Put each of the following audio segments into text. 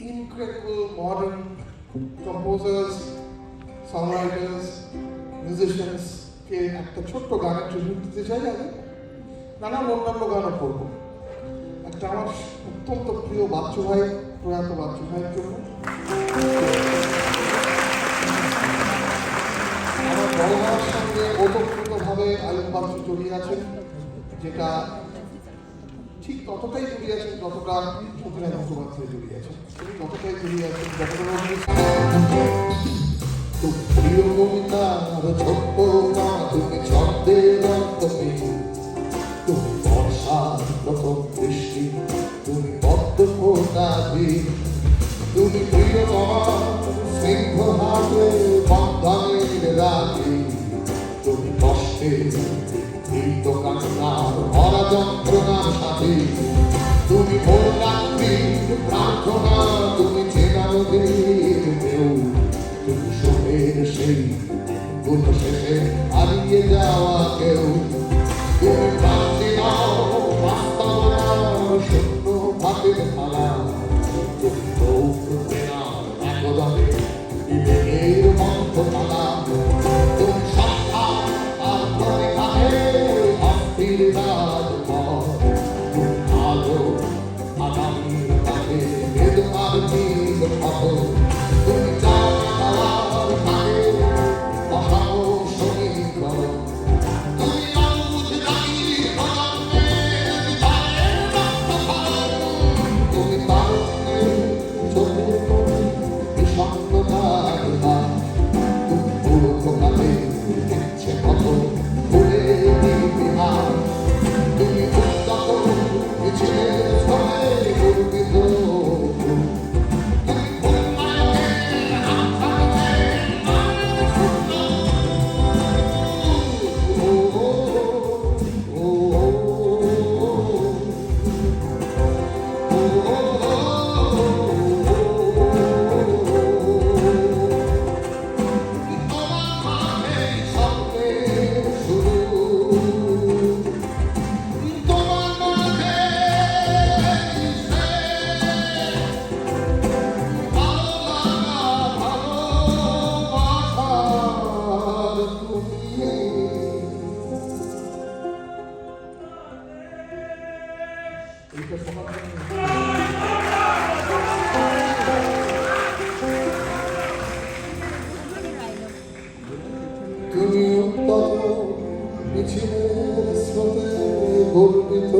incredible modern composers, songwriters, musicians কে একটা ছোট্ট গানের ট্রিবিউট দিতে চাই আমি। নানান অন্যান্য গানও করব। একটা আমার অত্যন্ত প্রিয় বাচ্চু ভাই প্রয়াত বাচ্চু ভাইয়ের জন্য। আমার বড় সঙ্গে ওতপ্রোতভাবে আলিম বাচ্চু জড়িয়ে আছেন যেটা ঠিক ততটাই জড়িয়ে আছেন যতটা সতীনাথ মুখোপাধ্যায় জড়িয়ে আছেন তিনি ততটাই জড়িয়ে আছেন যতটা ছোট্ট মা তুমি ছন্দের তুমি তুমি প্রথম তুমি ফোটাবি তুমি প্রিয় তোমার স্নিগ্ধ হাতে বন্ধনের রাখি কষ্টের ভীত কান্নার ভরা যন্ত্রণার সাথে। তুমি ভোর রাত্রির প্রার্থনা তুমি চেনা নদীর ঢেউ গর্বিত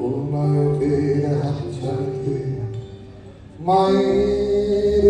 উন্নয়কের হাত ছাড়তে মায়ের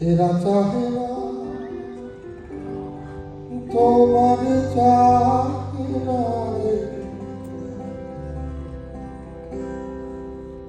এরা চাহে না তোমার চাহে